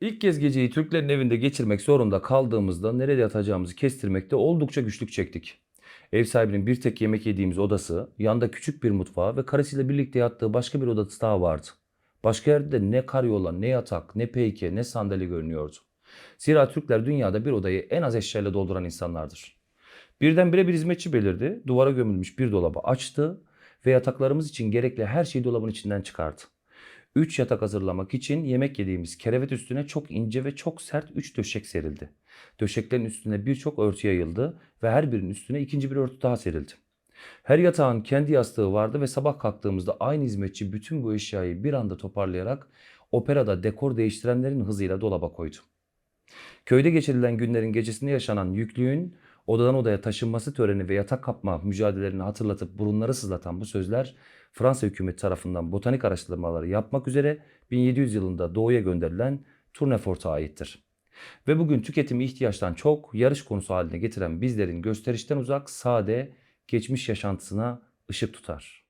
İlk kez geceyi Türklerin evinde geçirmek zorunda kaldığımızda nerede yatacağımızı kestirmekte oldukça güçlük çektik. Ev sahibinin bir tek yemek yediğimiz odası, yanda küçük bir mutfağı ve karısıyla birlikte yattığı başka bir odası daha vardı. Başka yerde de ne karyola, ne yatak, ne peyke, ne sandalye görünüyordu. Zira Türkler dünyada bir odayı en az eşyayla dolduran insanlardır. Birdenbire bir hizmetçi belirdi, duvara gömülmüş bir dolabı açtı ve yataklarımız için gerekli her şeyi dolabın içinden çıkardı. 3 yatak hazırlamak için yemek yediğimiz kerevet üstüne çok ince ve çok sert 3 döşek serildi. Döşeklerin üstüne birçok örtü yayıldı ve her birinin üstüne ikinci bir örtü daha serildi. Her yatağın kendi yastığı vardı ve sabah kalktığımızda aynı hizmetçi bütün bu eşyayı bir anda toparlayarak operada dekor değiştirenlerin hızıyla dolaba koydu. Köyde geçirilen günlerin gecesinde yaşanan yüklüğün odadan odaya taşınması töreni ve yatak kapma mücadelelerini hatırlatıp burunları sızlatan bu sözler Fransa hükümeti tarafından botanik araştırmaları yapmak üzere 1700 yılında doğuya gönderilen Tournefort'a aittir. Ve bugün tüketimi ihtiyaçtan çok yarış konusu haline getiren bizlerin gösterişten uzak, sade, geçmiş yaşantısına ışık tutar.